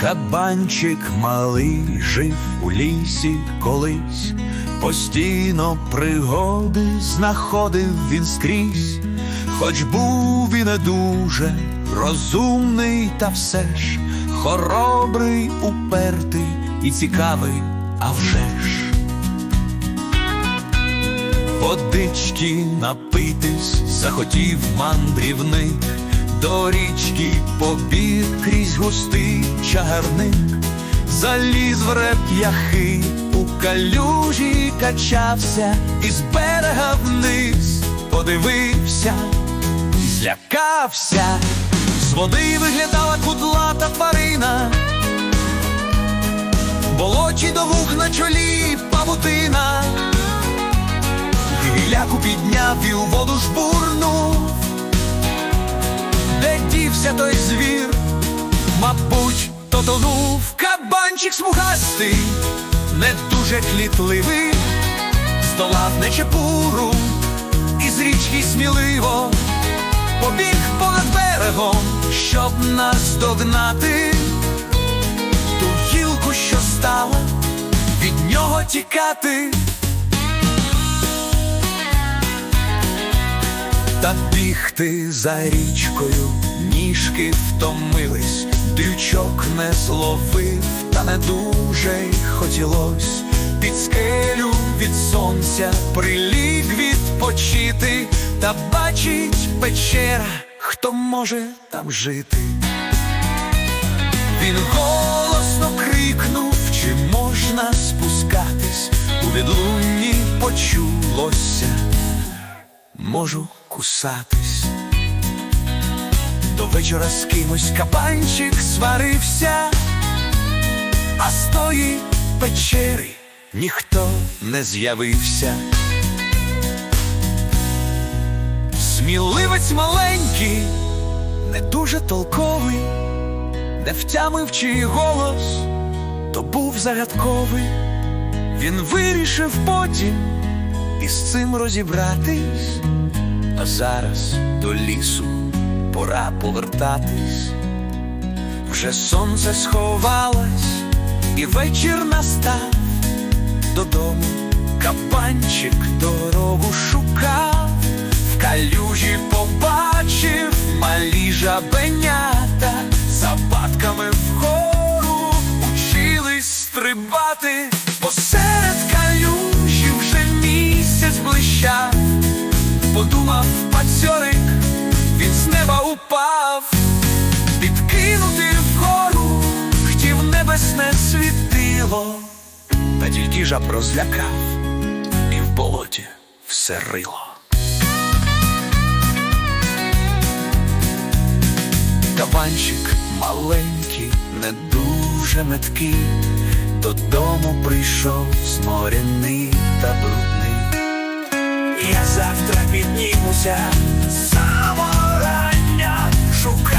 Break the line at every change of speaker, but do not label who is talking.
Кабанчик малий жив у лісі колись, постійно пригоди знаходив він скрізь, хоч був і не дуже розумний, та все ж хоробрий, упертий і цікавий, а вже ж. Водички напитись захотів мандрівник, до річки побіг крізь густий чагарник, заліз в реп'яхи, у калюжі качався, і з берега вниз подивився, злякався, з води виглядала кудлата тварина, болочі до вух на чолі павутина. Гіляку підняв і у воду жбурнув, де той звір, мабуть, то тонув кабанчик смугастий, не дуже клітливий, здолав нечепуру, і з річки сміливо побіг понад берегом, щоб нас догнати, ту гілку, що стала, від нього тікати. Та бігти за річкою ніжки втомились, дрючок не зловив, та не дуже й хотілось. Під скелю від сонця приліг відпочити, та бачить печера, хто може там жити. Він голосно крикнув, чи можна спускатись, у відлунні почулося. Можу кусатись. До вечора з кимось кабанчик сварився, а з тої печери ніхто не з'явився. Сміливець маленький, не дуже толковий, не втямив чий голос, то був загадковий. Він вирішив потім із цим розібратись, а зараз до лісу пора повертатись. Вже сонце сховалось, і вечір настав додому. Кабанчик дорогу шукав, в калюжі побачив малі жабенята, забатками вгору учились стрибати, подумав пацьорик, він з неба упав, підкинути вгору, хотів небесне світило, та тільки жаб розлякав, і в болоті все рило. Кабанчик маленький, не дуже меткий, додому прийшов та брудний. Я завтра піднімуся. З самого рання, шукати відгадки